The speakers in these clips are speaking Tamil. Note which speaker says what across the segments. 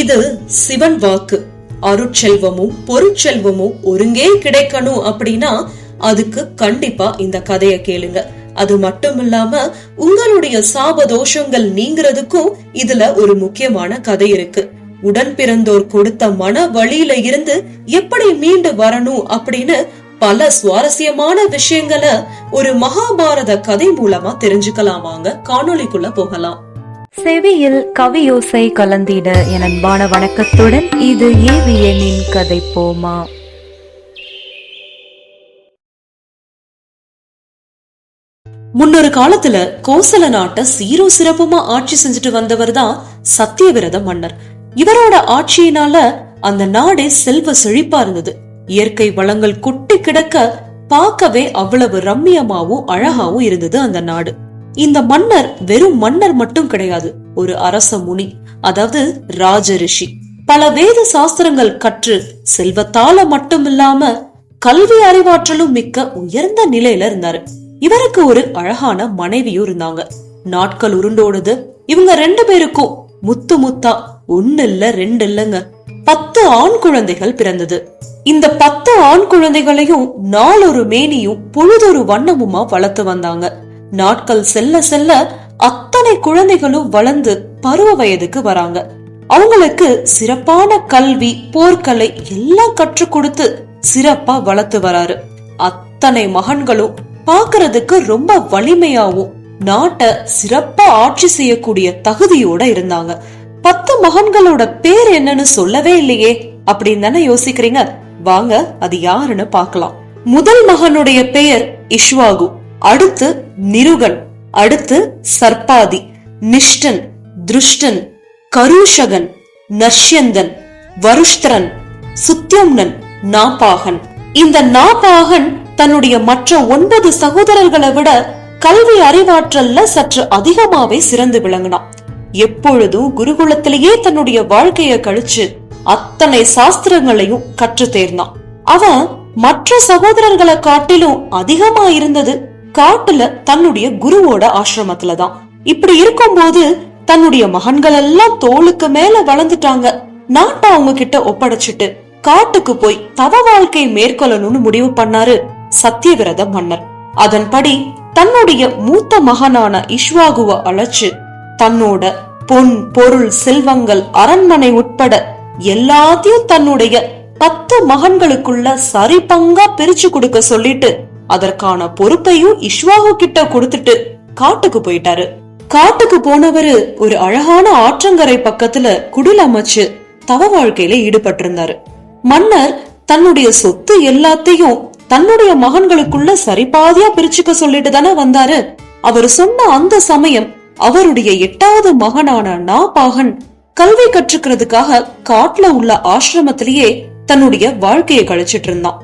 Speaker 1: இது சிவன் வாக்கு. அருட்செல்வமும் பொருட்செல்வமும் ஒருங்கே கிடைக்கணும் அப்படின்னா அதுக்கு கண்டிப்பா இந்த கதைய கேளுங்க. அது மட்டும் இல்லாம உங்களுடைய சாப தோஷங்கள் நீங்கிறதுக்கும் இதுல ஒரு முக்கியமான கதை இருக்கு. உடன் பிறந்தோர் கொடுத்த மன வழியில இருந்து எப்படி மீண்டு வரணும் அப்படின்னு பல சுவாரஸ்யமான விஷயங்களை ஒரு மகாபாரத கதை மூலமா தெரிஞ்சுக்கலாம் வாங்க காணொளிக்குள்ள போகலாம்.
Speaker 2: செவியில் கவியோசை கலந்திட என் அன்பான வணக்கத்துடன் இது ஏவியனின் கதை போமா.
Speaker 1: முன்னொரு காலத்துல கோசல நாட்டை சீரோ சிறப்புமா ஆட்சி செஞ்சுட்டு வந்தவர் தான் சத்தியவிரத மன்னர். இவரோட ஆட்சியினால அந்த நாடே செல்வ செழிப்பா இருந்தது. இயற்கை வளங்கள் கொட்டி கிடக்க பார்க்கவே அவ்வளவு ரம்மியமாவும் அழகாவும் இருந்தது அந்த நாடு. இந்த மன்னர் வெறும் மன்னர் மட்டும் கிடையாது ஒரு அரச முனி அதாவது ராஜ ரிஷி. பல வேத சாஸ்திரங்கள் கற்று செல்வத்தால மட்டும் இல்லாம கல்வி அறிவாற்றலும் மிக்க உயர்ந்த நிலையில இருந்தாரு. இவருக்கு ஒரு அழகான மனைவியும் இருந்தாங்க. நாட்கள் உருண்டோடுது. இவங்க ரெண்டு பேருக்கும் முத்து முத்தா ஒன்னு இல்ல ரெண்டு இல்லங்க. பத்து ஆண் குழந்தைகள் பிறந்தது. இந்த பத்து ஆண் குழந்தைகளையும் நாளொரு மேனியும் பொழுதொரு வண்ணமுமா வளர்த்து வந்தாங்க. நாட்கள் செல்ல செல்ல அத்தனை குழந்தைகளும் வளர்ந்து பருவ வயதுக்கு வராங்க. அவங்களுக்கு சிறப்பான கல்வி போர்க்கலை எல்லாம் கற்றுக் கொடுத்து சிறப்பா வளர்த்து வராரு. அத்தனை மகன்களும் பாக்குறதுக்கு ரொம்ப வலிமையாவும் நாட்டை சிறப்பா ஆட்சி செய்யக்கூடிய தகுதியோட இருந்தாங்க. பத்து மகன்களோட பேர் என்னன்னு சொல்லவே இல்லையே அப்படின்னு தானே யோசிக்கிறீங்க? வாங்க அது யாருன்னு பார்க்கலாம். முதல் மகனுடைய பெயர் இஷ்வாகு. அடுத்து நிருகன் அடுத்து சர்பாதி நிஷ்டன் திருஷ்டன் கருஷகன் நஷ்யந்தன் வருஷ்தரன் சுத்தியம்னன் நாபாகன். இந்த நாபாகன் தன்னுடைய மற்ற ஒன்பது சகோதரர்களை விட கல்வி அறிவாற்றல்ல சற்று அதிகமாவே சிறந்து விளங்கினான். எப்பொழுதும் குருகுலத்திலேயே தன்னுடைய வாழ்க்கைய கழிச்சு அத்தனை சாஸ்திரங்களையும் கற்று தேர்ந்தான் அவன் மற்ற சகோதரர்களை காட்டிலும் அதிகமா இருந்தது காட்டுல தன்னுடைய குருவோட ஆசிரமத்துல தான் இப்படி இருக்கும்போது தன்னுடைய மகன்கள் எல்லாம் தோளுக்கு மேல வளர்ந்துட்டாங்க. நாட்டை அவங்க கிட்ட ஒப்படைச்சிட்டு காட்டுக்கு போய் தவ வாழ்க்கை மேற்கொள்ளணும்னு முடிவு பண்ணாரு சத்தியவிரத மன்னர். அதன்படி தன்னுடைய மூத்த மகனான இஷ்வாகுவ அழைச்சு தன்னோட பொன் பொருள் செல்வங்கள் அரண்மனை உட்பட எல்லாத்தையும் தன்னுடைய பத்து மகன்களுக்குள்ள சரி பங்கா பிரிச்சு கொடுக்க சொல்லிட்டு அதற்கான பொறுப்பையும் இஷ்வாகு கிட்ட கொடுத்துட்டு காட்டுக்கு போயிட்டாரு. காட்டுக்கு போனவரு ஒரு அழகான ஆற்றங்கரை பக்கத்துல குடில் அமைச்சு தவ வாழ்க்கையில ஈடுபட்டிருந்தாரு. மன்னர் தன்னுடைய சொத்து எல்லாத்தையும் தன்னுடைய மகன்களுக்குள்ள சரிபாதியா பிரிச்சுக்க சொல்லிட்டு தானே வந்தாரு. அவர் சொன்ன அந்த சமயம் அவருடைய எட்டாவது மகனான நாபாகன் கல்வி கற்றுக்கிறதுக்காக காட்டுல உள்ள ஆசிரமத்திலேயே தன்னுடைய வாழ்க்கையை கழிச்சிட்டு இருந்தான்.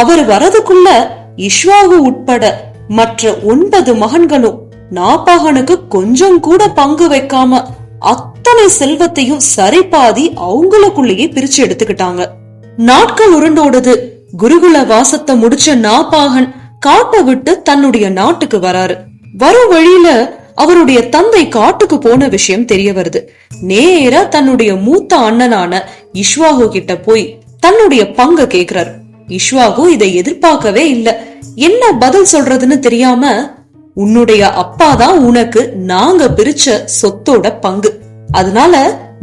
Speaker 1: அவர் வரதுக்குள்ள இஷ்வாகு உட்பட மற்ற ஒன்பது மகன்களும் நாபாகனுக்கு கொஞ்சம் கூட பங்கு வைக்காம அத்தனை செல்வத்தையும் சரிபாதி அவங்களுக்குள்ளேயே பிரிச்சு எடுத்துக்கிட்டாங்க. நாட்கள் உருண்டோடுது. குருகுல வாசத்தை முடிச்ச நாபாகன் காட்டை விட்டு தன்னுடைய நாட்டுக்கு வராரு. வரும் வழியில அவருடைய தந்தை காட்டுக்கு போன விஷயம் தெரிய வருது. நேரா தன்னுடைய மூத்த அண்ணனான இஷ்வாகு கிட்ட போய் தன்னுடைய பங்க கேக்குறாரு. இஷ்வாகு இதை எதிர்பார்க்கவே இல்லை. என்ன பதில் சொல்றதுன்னு தெரியாம உன்னுடைய அப்பா தான் உனக்கு நாங்க பிரிச்ச சொத்தோட பங்கு. அதனால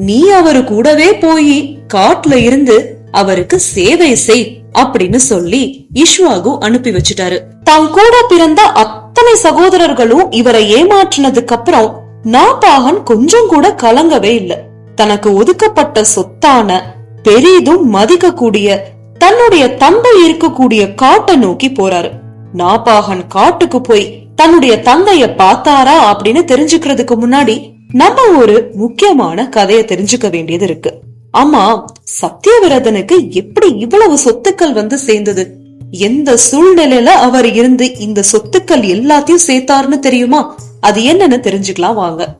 Speaker 1: நீ அவரு கூடவே போய் காட்டுல இருந்து அவருக்கு சேவை செய் அப்படின்னு சொல்லி இஷ்வாகு அனுப்பி வச்சுட்டாரு. தான் கூட பிறந்த அத்தனை சகோதரர்களும் இவரை ஏமாற்றினதுக்கு அப்புறம் நாப்பாகன் கொஞ்சம் கூட கலங்கவே இல்லை. தனக்கு ஒதுக்கப்பட்ட சொத்தான பெரிதும் மதிக்கக்கூடிய தன்னுடைய தந்தை இருக்கக்கூடிய காட்டை நோக்கி போறாரு. நாபாகன் காட்டுக்கு போய் தன்னுடைய தந்தைய பார்த்தாரா அப்படின்னு தெரிஞ்சுக்கிறதுக்கு முன்னாடி நம்ம ஒரு முக்கியமான கதையை தெரிஞ்சுக்க வேண்டியது இருக்கு. ஆமா சத்தியவிரதனுக்கு எப்படி இவ்வளவு சொத்துக்கள் வந்து சேர்ந்தது? எந்த சூழ்நிலையில அவர் இருந்து இந்த சொத்துக்கள் எல்லாத்தையும் சேர்த்தாருன்னு தெரியுமா? அது என்னன்னு தெரிஞ்சுக்கலாம் வாங்க.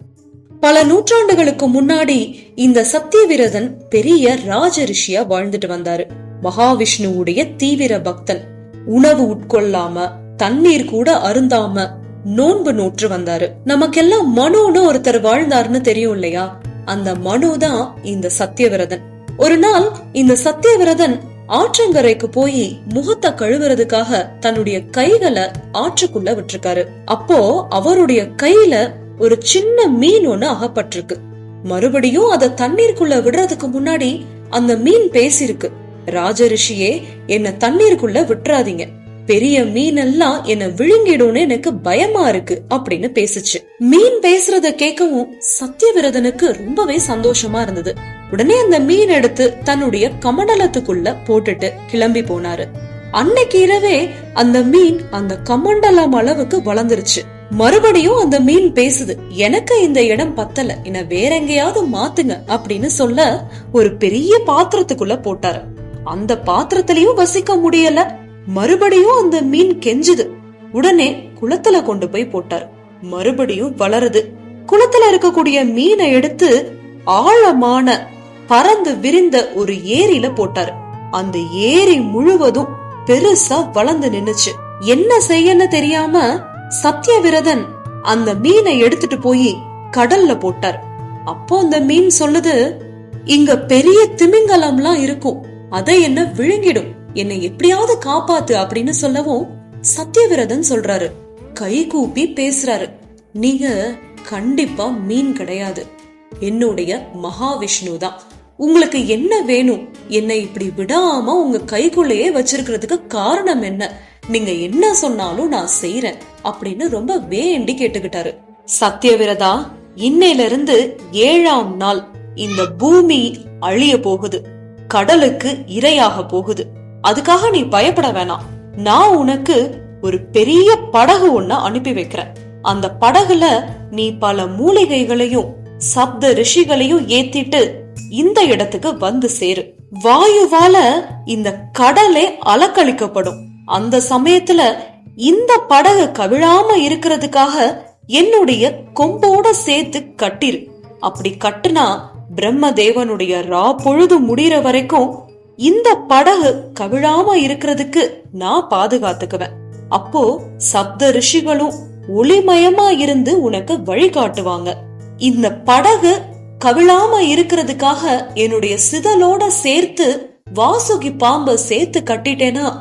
Speaker 1: பல நூற்றாண்டுகளுக்கு முன்னாடி இந்த சத்தியவிரதன் பெரிய ராஜ ரிஷியா வாழ்ந்துட்டு வந்தாரு. மகாவிஷ்ணுவுடைய தீவிர பக்தன். உணவு உட்கொள்ளாம தண்ணீர் கூட அருந்தாம நோன்பு நோற்று வந்தாரு. நமக்கெல்லாம் மனுன்னு ஒருத்தர் வாழ்ந்தாருன்னு தெரியும் இல்லையா? அந்த மனு தான் இந்த சத்தியவிரதன். ஒரு நாள் இந்த சத்தியவிரதன் ஆற்றங்கரைக்கு போய் முகத்தை கழுவுறதுக்காக தன்னுடைய கைகளை ஆற்றுக்குள்ள விட்டுருக்காரு. அப்போ அவருடைய கையில ஒரு சின்ன மீன் ஒண்ணு அகப்பட்டிருக்கு. மறுபடியும் அத தண்ணீருக்குள்ள விடுறதுக்கு முன்னாடி அந்த மீன் பேசிருக்கு ராஜரிஷியே என்ன தண்ணீருக்குள்ள விட்டுறாதீங்க. பெரிய மீன் எல்லாம் என்ன விழுங்கிடும்னு எனக்கு பயமா இருக்கு அப்படின்னு பேசுச்சு. மீன் பேசுறத கேட்கவும் சத்தியவிரதனுக்கு ரொம்பவே சந்தோஷமா இருந்தது. உடனே அந்த மீன் எடுத்து தன்னுடைய கமண்டலத்துக்குள்ள போட்டுட்டு கிளம்பி போனாரு. அன்னைக்கு இரவே அந்த மீன் அந்த கமண்டலம் அளவுக்கு வளர்ந்துருச்சு. மறுபடியும் அந்த மீன் பேசுது எனக்கு இந்த இடம் பத்தல என்ன வேற எங்கேயாவது மாத்துங்க அப்படின்னு சொல்ல ஒரு பெரிய பாத்திரத்துக்குள்ள போட்டாரு. அந்த பாத்திரத்திலயும் வசிக்க முடியல. மறுபடியும் அந்த மீன் கெஞ்சுது. உடனே குளத்துல கொண்டு போய் போட்டார். மறுபடியும் வளருது. குளத்துல இருக்கக்கூடிய மீனை எடுத்து ஆழமான பறந்து விரிந்த ஒரு ஏரியில போட்டாரு. அந்த ஏரி முழுவதும் பெருசா வளர்ந்து நின்னுச்சு. என்ன செய்யன்னு தெரியாம சத்தியவிரதன் அந்த மீனை எடுத்துட்டு போய் கடல்ல போட்டார். அப்போ அந்த மீன் சொல்லுது இங்க பெரிய திமிங்கலம்லாம் இருக்கும். அதை என்ன விழுங்கிடும்? என்னை எப்படியாவது காப்பாத்து அப்படின்னு சொல்லவும் சத்தியவிரதன் சொல்றாரு. கை கூப்பி பேசுறாரு. நீங்க கண்டிப்பா மீன் கிடையாது. என்னுடைய மகாவிஷ்ணு தான் உங்களுக்கு என்ன வேணும்? என்னை இப்படி விடாம உங்க கைக்குள்ளேயே வச்சிருக்கிறதுக்கு காரணம் என்ன? நீங்க என்ன சொன்னாலும் நான் செய்யறேன் அப்படின்னு ரொம்ப வேண்டி கேட்டுக்கிட்டாரு. சத்தியவிரதா இன்னையில இருந்து ஏழாம் நாள் இந்த பூமி அழிய போகுது. கடலுக்கு இரையாக போகுது. அதுக்காக நீ பயப்பட வேணாம். நான் உனக்கு ஒரு பெரிய படகு ஒண்ண அனுப்பி வைக்கிறேன். அந்த படகுல நீ பல மூலிகைகளையும் சப்த ரிஷிகளையும் ஏத்திட்டு இந்த இடத்துக்கு வந்து சேரு. வாயுவால இந்த கடலே அலக்களிக்கப்படும் அந்த சமயத்துல இந்த படகு கவிழாம இருக்கிறதுக்காக என்னுடைய கொம்போட சேர்த்து கட்டிரு. அப்படி கட்டுனா பிரம்மதேவனுடைய ரா பொழுது முடிகிற வரைக்கும் இந்த படகு கவிழாம இருக்கிறதுக்கு நான் பாதுகாத்துக்குவேன். அப்போ சப்த ரிஷிகளும் ஒளிமயமா இருந்து உனக்கு வழிகாட்டுவாங்க. இந்த படகு கவிழாம இருக்கிறதுக்காக என்னுடைய சிதலோட சேர்த்து வாசுகி பாம்ப சேர்த்து கட்டிட்டேனா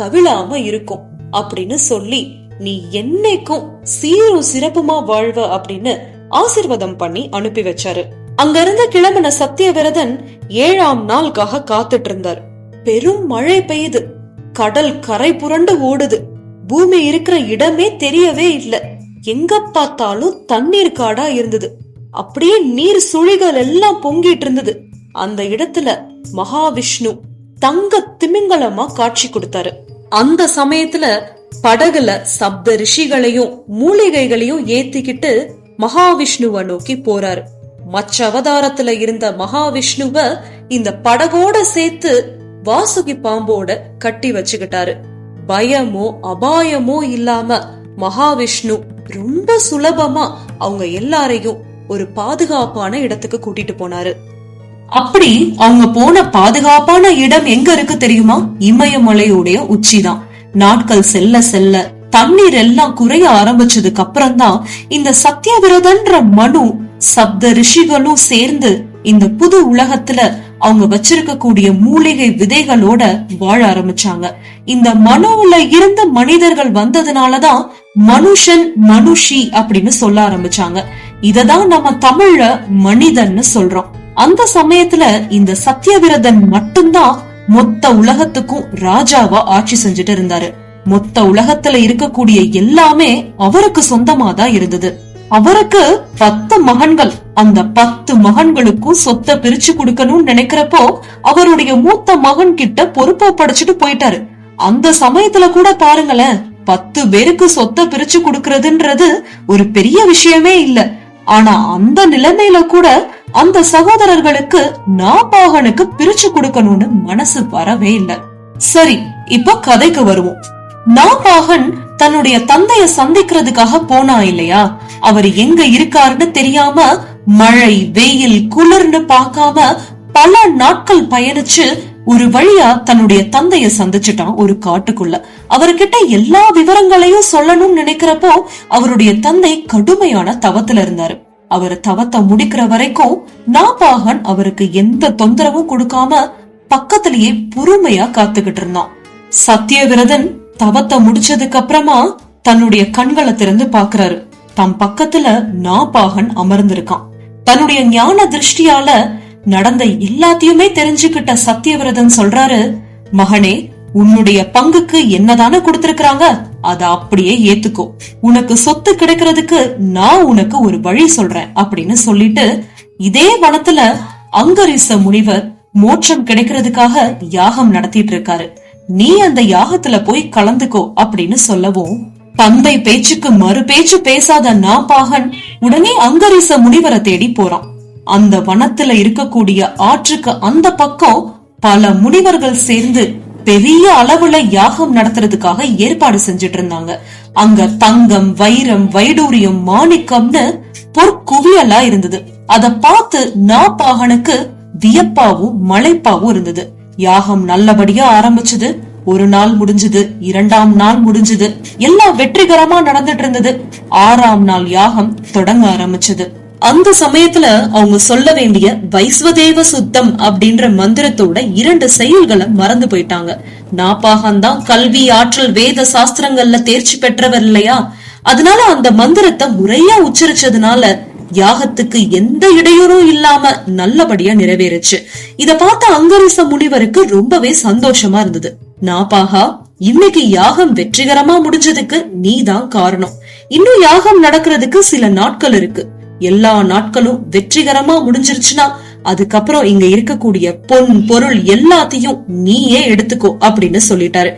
Speaker 1: கவிழாம இருக்கும் அப்படின்னு சொல்லி நீ என்னைக்கும் சீரும் சிறப்புமா வாழ்வ அப்படின்னு ஆசிர்வாதம் பண்ணி அனுப்பி வச்சாரு. அங்கிருந்து கிளம்பின சத்தியவிரதன் ஏழாம் நாளுக்காக காத்துட்டு இருந்தார் பெரும் மழை பெய்யுது. கடல் கரை புரண்டு ஓடுது. பூமி இருக்கிற இடமே தெரியவே இல்லை. எங்க பார்த்தாலும் தண்ணீர் காடா இருந்தது. அப்படியே நீர் சுழிகள் எல்லாம் பொங்கிட்டு இருந்தது. அந்த இடத்துல மகாவிஷ்ணு தங்க திமிங்கலமா காட்சி கொடுத்தாரு. அந்த சமயத்துல படகுல சப்த ரிஷிகளையும் மூலிகைகளையும் ஏத்திக்கிட்டு மகாவிஷ்ணுவை நோக்கி போறாரு. மற்ற அவதாரத்துல இருந்த மகாவிஷ்ணுவ இந்த படகோட சேர்த்து வாசுகி பாம்போட கட்டி வச்சுக்கிட்டாரு. பயமோ அபாயமோ இல்லாம மகாவிஷ்ணு ரொம்ப சுலபமா அவங்க எல்லாரையும் ஒரு பாதுகாப்பான இடத்துக்கு கூட்டிட்டு போனாரு. அப்படி அவங்க போன பாதுகாப்பான இடம் எங்க இருக்கு தெரியுமா? இமயமலையுடைய உச்சிதான். நாட்கள் செல்ல செல்ல தண்ணீர் எல்லாம் குறைய ஆரம்பிச்சதுக்கு அப்புறம் தான் இந்த சத்தியவிரதன்ற மனு சப்த ரிஷிகளும் சேர்ந்து இந்த புது உலகத்துல அவங்க வச்சிருக்கக்கூடிய மூலிகை விதைகளோட வாழ ஆரம்பிச்சாங்க. இந்த மனுவுல இருந்த மனிதர்கள் வந்ததுனாலதான் மனுஷன் மனுஷி அப்படின்னு சொல்ல ஆரம்பிச்சாங்க. இததான் நம்ம தமிழ்ல மனிதன்னு சொல்றோம். அந்த சமயத்துல இந்த சத்தியவிரதன் மட்டும்தான் மொத்த உலகத்துக்கும் ராஜாவா ஆட்சி செஞ்சுட்டு இருந்தாரு. மொத்த உலகத்துல இருக்கக்கூடிய எல்லாமே அவருக்கு சொந்தமா தான் இருந்தது. அவருக்கு பத்து மகன்கள். அந்த பத்து மகன்களுக்கும் சொத்தை பிரிச்சு கொடுக்கணும்னு நினைக்கிறப்போ அவருடைய மூத்த மகன் கிட்ட பொறுப்பை படைச்சிட்டு போயிட்டாரு. அந்த சமயத்துல கூட பாருங்களேன் பத்து பேருக்கு சொத்தை பிரிச்சு கொடுக்கறதுன்றது ஒரு பெரிய விஷயமே இல்ல. ஆனா அந்த நிலைமையில கூட அந்த சகோதரர்களுக்கு நாபாகனுக்கு பிரிச்சு கொடுக்கணும்னு மனசு வரவே இல்ல. சரி இப்ப கதைக்கு வருவோம். நாபாகன் தன்னுடைய தந்தைய சந்திக்கிறதுக்காக போனா இல்லையா? அவர் எங்க இருக்காருன்னு தெரியாம மழை வெயில் குளிர்னு பார்க்காம பல நாட்கள் பயணிச்சு ஒரு வழியா தன்னுடைய தந்தைய சந்திச்சுட்டான் ஒரு காட்டுக்குள்ள. அவர்கிட்ட எல்லா விவரங்களையும் சொல்லணும்னு நினைக்கிறப்போ அவருடைய தந்தை கடுமையான தவத்துல இருந்தாரு. அவர் தவத்தை முடிக்கிற வரைக்கும் நாபாகன் அவருக்கு எந்த தொந்தரவும் கொடுக்காம பக்கத்திலேயே பொறுமையா காத்துக்கிட்டு இருந்தான். சத்தியவிரதன் தவத்தை முடிச்சதுக்கு அப்புறமா தன்னுடைய கண்களை திறந்து பாக்குறாரு தம் பக்கத்துல நாபாகன் அமர்ந்திருக்கான். தன்னுடைய ஞான திருஷ்டியால நடந்த எல்லாத்தையுமே தெரிஞ்சுக்கிட்ட சத்தியவிரதன் சொல்றாரு மகனே உன்னுடைய பங்குக்கு என்னதானே கொடுத்திருக்கிறாங்க? அத அப்படியே ஏத்துக்கோ. உனக்கு சொத்து கிடைக்கிறதுக்கு நான் உனக்கு ஒரு வழி சொல்றேன் அப்படின்னு சொல்லிட்டு இதே வனத்துல அங்கரிச முனிவர் மோட்சம் கிடைக்கிறதுக்காக யாகம் நடத்திட்டு இருக்காரு. நீ அந்த யாகத்துல போய் கலந்துக்கோ அப்படின்னு சொல்லவும் பம்பை பேச்சுக்கு மறு பேச்சு பேசாத நாபாகன் உடனே அங்கரீச முனிவரை தேடி போறான். அந்த வனத்துல இருக்கக்கூடிய ஆற்றுக்கு அந்த பக்கம் பல முனிவர்கள் சேர்ந்து பெரிய அளவுல யாகம் நடத்துறதுக்காக ஏற்பாடு செஞ்சுட்டு இருந்தாங்க. அங்க தங்கம் வைரம் வைடூரியம் மாணிக்கம்னு பொற்குவியலா இருந்தது. அத பார்த்து நாப்பாகனுக்கு வியப்பாவும் மலைப்பாவும் இருந்தது. யாகம் நல்லபடியா ஆரம்பிச்சது. ஒரு நாள் முடிஞ்சது இரண்டாம் நாள் முடிஞ்சது. எல்லாம் வெற்றிகரமா நடந்துட்டு இருந்தது. ஆறாம் நாள் யாகம் தொடங்க ஆரம்பிச்சது. அந்த சமயத்துல அவங்க சொல்ல வேண்டிய வைஸ்வதேவ சுத்தம் அப்படின்ற மந்திரத்தோட இரண்டு செயல்களை மறந்து போயிட்டாங்க. நாப்பாகம் தான் கல்வி ஆற்றல் வேத சாஸ்திரங்கள்ல தேர்ச்சி பெற்றவர் இல்லையா? அதனால அந்த மந்திரத்தை முறையா உச்சரிச்சதுனால யாகத்துக்கு எந்த இடையூறும் இல்லாம நல்லபடியா நிறைவேறுச்சு. இத பார்த்த அங்கரிச முனிவருக்கு ரொம்பவே சந்தோஷமா இருந்தது. நாபாகா இன்னைக்கு யாகம் வெற்றிகரமா முடிஞ்சதுக்கு நீதான் காரணம். இன்னும் யாகம் நடக்கிறதுக்கு சில நாட்கள் இருக்கு. எல்லா நாட்களும் வெற்றிகரமா முடிஞ்சிருச்சுன்னா அதுக்கப்புறம் இங்க இருக்கக்கூடிய பொன் பொருள் எல்லாத்தையும் நீயே எடுத்துக்கோ அப்படின்னு சொல்லிட்டாரு.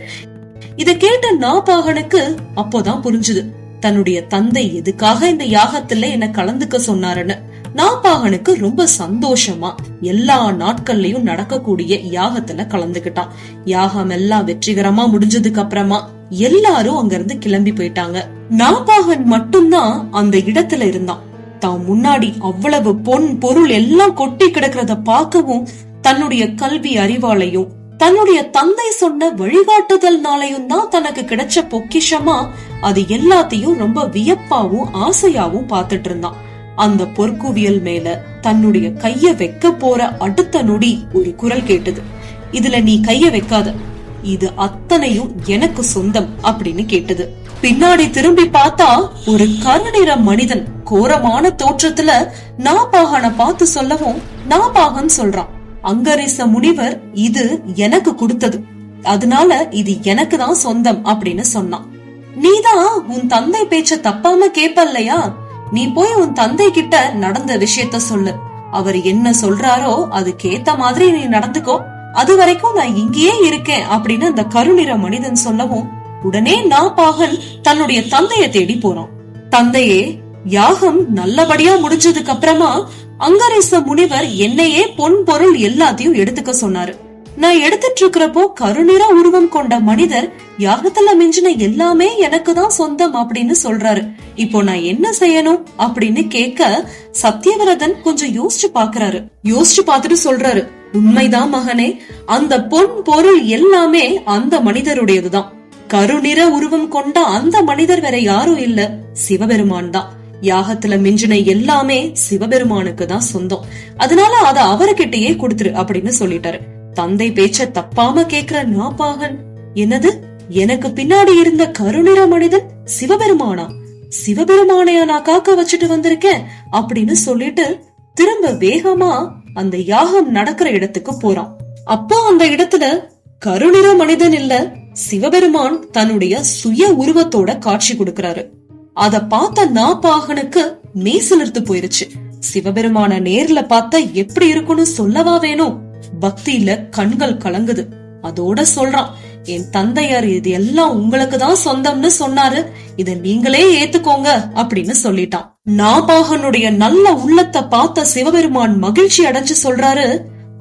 Speaker 1: இத கேட்ட நாபாகனுக்கு அப்போதான் புரிஞ்சுது. தன்னுடைய தந்தை எதுக்காக இந்த யாகத்துல என்ன கலந்துக்க சொன்னாருன்னு? நாபாகனுக்கு ரொம்ப சந்தோஷமா எல்லா நாட்கள்லயும் நடக்கக்கூடிய யாகத்துல கலந்துகிட்டான் யாகம் எல்லாம் வெற்றிகரமா முடிஞ்சதுக்கு அப்புறமா எல்லாரும் அங்க இருந்து கிளம்பி போயிட்டாங்க. நாபாகன் மட்டும்தான் அந்த இடத்துல இருந்தான். தான் முன்னாடி அவ்வளவு பொன் பொருள் எல்லாம் கொட்டி கிடக்கிறத பார்க்கவும் தன்னுடைய கல்வி அறிவாலையும் தன்னுடைய தந்தை சொன்ன வழிகாட்டுதல்னாலையும் தான் தனக்கு கிடைச்ச பொக்கிஷமா அது எல்லாத்தையும் ரொம்ப வியப்பாவும் ஆசையாவும் பார்த்துட்டு இருந்தான். அந்த பொற்குவியல் மேல தன்னுடைய கைய வைக்க போற அடுத்த நொடி ஒரு குரல் கேட்டது. இதுல நீ கைய வைக்காத. இது அத்தனையும் எனக்கு சொந்தம் அப்படின்னு கேட்டது. பின்னாடி திரும்பி பார்த்தா ஒரு கருநிற மனிதன் கோரமான தோற்றத்துல நாபாகனை பார்த்து சொல்லவும் நாபாகன் சொல்றான். அங்கரிச முனிவர் இது எனக்கு கொடுத்தது. அதனால இது எனக்கு தான் சொந்தம் அப்படின்னு சொன்னான். நீதான் உன் தந்தை பேச்ச தப்பாம கேப்பல்லையா? நீ போய் உன் தந்தை கிட்ட நடந்த விஷயத்த சொல்லு. அவர் என்ன சொல்றாரோ அதுக்கேத்த மாதிரி நீ நடந்துக்கோ. அது வரைக்கும் நான் இங்கேயே இருக்கேன் அப்படின்னு அந்த கருநிற மனிதன் சொல்லவும் உடனே நாபாகன் தன்னுடைய தந்தைய தேடி போறான் தந்தையே யாகம் நல்லபடியா முடிஞ்சதுக்கு அப்புறமா அங்கரேச முனிவர் என்னையே பொன் பொருள் எல்லாத்தையும் எடுத்துக்க சொன்னாரு. நான் எடுத்துட்டு இருக்கிறப்போ கருநிற உருவம் கொண்ட மனிதர் யாகத்துல மிஞ்சின எல்லாமே எனக்கு தான் சொந்தம் அப்படின்னு சொல்றாரு. இப்போ நான் என்ன செய்யணும் அப்படின்னு கேட்க சத்தியவரதன் கொஞ்சம் யோசிச்சு பாக்குறாரு யோசிச்சு பார்த்துட்டு சொல்றாரு உண்மைதான் மகனே அந்த பொன் பொருள் எல்லாமே அந்த மனிதருடையதுதான். கருநிற உருவம் கொண்ட அந்த மனிதர் வேற யாரும் இல்ல சிவபெருமான் தான். யாகத்துல மிஞ்சின எல்லாமே சிவபெருமானுக்கு தான் சொந்தம். அதனால அத அவர்கிட்டயே கொடுத்துரு அப்படின்னு சொல்லிட்டாரு. தந்தை பேச்ச தப்பாம கேக்குற நாப்பாகன் என்னது? எனக்கு பின்னாடி இருந்த கருநிற மனிதன் சிவபெருமானா? சிவபெருமானையா நான் காக்க வச்சுட்டு வந்திருக்கேன் அப்படின்னு சொல்லிட்டு திரும்ப வேகமா அந்த யாகம் நடக்கிற இடத்துக்கு போறான். அப்போ அந்த இடத்துல கருநிற மனிதன் இல்ல சிவபெருமான் தன்னுடைய சுய உருவத்தோட காட்சி கொடுக்கிறாரு. அத பார்த்த நாப்பாகனுக்கு மெய்சிலிர்த்து போயிருச்சு. சிவபெருமான நேர்ல பார்த்தா எப்படி இருக்கும்னு சொல்லவா வேணும் பக்தியில கண்கள் கலங்குது. அதோட சொல்றான் என் தந்தையார் இது எல்லாம் உங்களுக்கு தான் சொந்தம்னு சொன்னாரு. இத நீங்களே ஏத்துக்கோங்க அப்படின்னு சொல்லிட்டான். நாபாகனுடைய நல்ல உள்ளத்தை பார்த்த சிவபெருமான் மகிழ்ச்சி அடைஞ்சு சொல்றாரு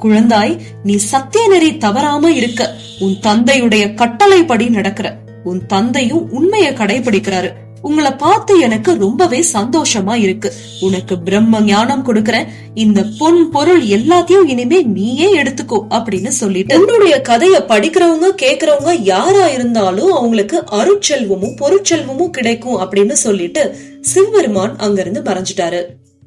Speaker 1: குழந்தாய் நீ சத்திய நெறி தவறாம இருக்க. உன் தந்தையுடைய கட்டளைப்படி நடக்கிற. உன் தந்தையும் உண்மையை கடைபிடிக்கிறாரு. உங்களை பார்த்து எனக்கு ரொம்பவே சந்தோஷமா இருக்கு. உனக்கு பிரம்ம ஞானம் கொடுக்கறேன். இந்த பொன் பொருள் எல்லாத்தையும் இனிமே நீயே எடுத்துக்கோ அப்படின்னு சொல்லிட்டு உன்னுடைய கதைய படிக்கிறவங்க கேக்குறவங்க யாரா இருந்தாலும் அவங்களுக்கு அருட்செல்வமும் பொருட்செல்வமும் கிடைக்கும் அப்படின்னு சொல்லிட்டு சிவபெருமான் அங்கிருந்து மறைஞ்சிட்டாரு.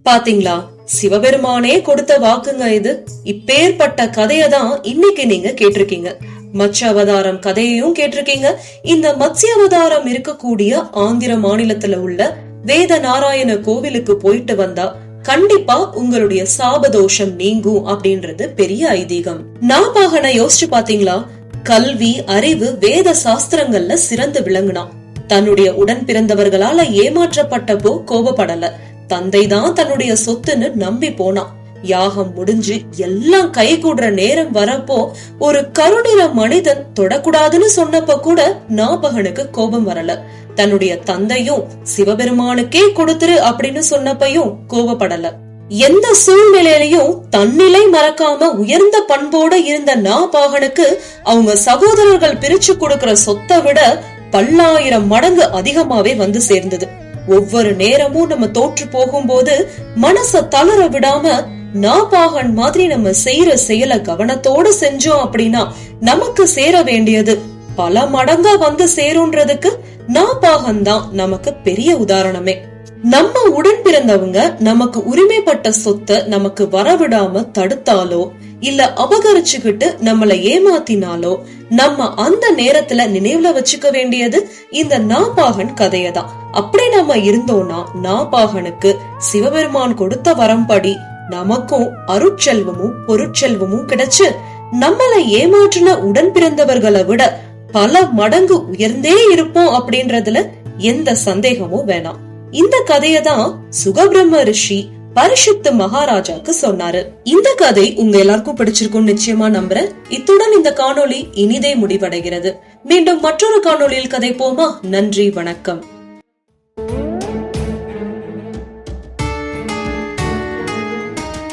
Speaker 1: பாத்தீங்களா? சிவபெருமானே கொடுத்த வாக்குங்க இது. இப்பேற்பட்ட கதையை தான் இன்னைக்கு நீங்க கேட்டிருக்கீங்க. மத்ஸ்ய அவதாரம் கதையையும் கேட்டிருக்கீங்க. இந்த மத்ஸ்ய அவதாரம் இருக்கக்கூடிய ஆந்திர மாநிலத்துல உள்ள வேத நாராயண கோவிலுக்கு போயிட்டு வந்தா கண்டிப்பா உங்களுடைய சாபதோஷம் நீங்கும் அப்படின்றது பெரிய ஐதீகம். நாபாகனை யோசிச்சு பாத்தீங்களா? கல்வி அறிவு வேத சாஸ்திரங்கள்ல சிறந்து விளங்குனான் தன்னுடைய உடன் பிறந்தவர்களால ஏமாற்றப்பட்டப்போ கோபப்படல. தந்தை தான் தன்னுடைய சொத்துன்னு நம்பி போனான் யாகம் முடிஞ்சு எல்லாம் கை கூடுற நேரம் வரப்போ ஒரு கருநிற மனிதன் தொடக்கூடாதுன்னு சொன்னப்ப கூட நாபகனுக்கு கோபம் வரல. தன்னுடைய தந்தையும் சிவபெருமானுக்கே கொடுத்துரு அப்படின்னு சொன்னப்பையும் கோபப்படல. எந்த சூழ்நிலையிலையும் தன்னிலை மறக்காம உயர்ந்த பண்போட இருந்த நாபாகனுக்கு அவங்க சகோதரர்கள் பிரிச்சு கொடுக்கிற சொத்தை விட பல்லாயிரம் மடங்கு அதிகமாவே வந்து சேர்ந்தது. ஒவ்வொரு நேரமும் நம்ம தோற்று போகும்போது மனச தளர விடாம நாபாகன் மாதிரி நம்ம செய்யற செயலை கவனத்தோட செஞ்சோம் அப்படின்னா நமக்கு சேர வேண்டியது. பல மடங்கா வந்து சேரும்ன்றதுக்கு நாபாகன் தான் நமக்கு பெரிய உதாரணமே. நம்ம உடன் பிறந்தவங்க நமக்கு உரிமைப்பட்ட சொத்தை நமக்கு வரவிடாம தடுத்தாலோ இல்ல அபகரிச்சுக்கிட்டு நம்மள ஏமாத்தினாலோ நம்ம அந்த நேரத்துல நினைவுல வச்சுக்க வேண்டியது இந்த நாபாகன் கதையதான். அப்படி நம்ம இருந்தோம்னா நாபாகனுக்கு சிவபெருமான் கொடுத்த வரம்படி நமக்கும் அருட்செல்வமும் பொருட்செல்வமும் கிடைச்சு நம்மளை ஏமாற்றின உடன் பிறந்தவர்களை விட பல மடங்கு உயர்ந்தே இருப்போம் அப்படின்றதுல எந்த சந்தேகமும் வேணாம். இந்த கதையை தான் சுகபிரம்ம ரிஷி பரிசுத்து மகாராஜாக்கு சொன்னாரு. இந்த கதை உங்க எல்லாருக்கும் பிடிச்சிருக்கும் நிச்சயமா நம்புறேன். இத்துடன் இந்த காணொளி இனிதே முடிவடைகிறது. மீண்டும் மற்றொரு காணொளியில் கதை போமா நன்றி வணக்கம்.